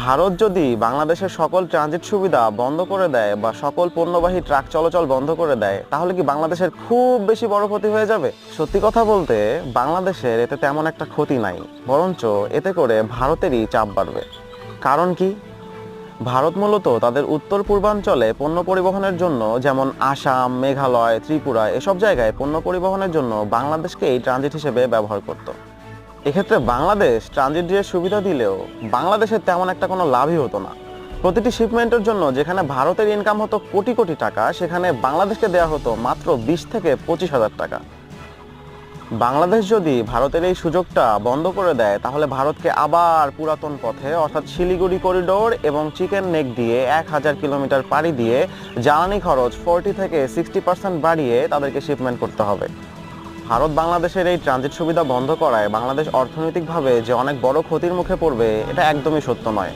ভারত যদি বাংলাদেশের সকল ট্রানজিট সুবিধা বন্ধ করে দেয় বা সকল পণ্যবাহী ট্রাক চলাচল বন্ধ করে দেয়, তাহলে কি বাংলাদেশের খুব বেশি বড় ক্ষতি হয়ে যাবে? সত্যি কথা বলতে, বাংলাদেশের এতে তেমন একটা ক্ষতি নাই। বরঞ্চ এতে করে ভারতেরই চাপ বাড়বে। কারণ কি? ভারত মূলত তাদের উত্তর পূর্বাঞ্চলে পণ্য পরিবহনের জন্য, যেমন আসাম, মেঘালয়, ত্রিপুরা, এসব জায়গায় পণ্য পরিবহনের জন্য বাংলাদেশকেই ট্রানজিট হিসেবে ব্যবহার করত। এক্ষেত্রে বাংলাদেশ ট্রানজিট দিয়ে সুবিধা দিলেও বাংলাদেশের তেমন একটা কোনো লাভই হতো না। প্রতিটি শিপমেন্টের জন্য যেখানে ভারতের ইনকাম হতো কোটি কোটি টাকা, সেখানে বাংলাদেশকে দেওয়া হতো মাত্র বিশ থেকে পঁচিশ হাজার টাকা। বাংলাদেশ যদি ভারতের এই সুযোগটা বন্ধ করে দেয়, তাহলে ভারতকে আবার পুরাতন পথে, অর্থাৎ শিলিগুড়ি করিডোর এবং চিকেন নেক দিয়ে এক হাজার কিলোমিটার পাড়ি দিয়ে জ্বালানি খরচ ফোরটি থেকে সিক্সটি পার্সেন্ট বাড়িয়ে তাদেরকে শিপমেন্ট করতে হবে। ভারত বাংলাদেশের এই ট্রানজিট সুবিধা বন্ধ করায় বাংলাদেশ অর্থনৈতিকভাবে যে অনেক বড় ক্ষতির মুখে পড়বে, এটা একদমই সত্য নয়।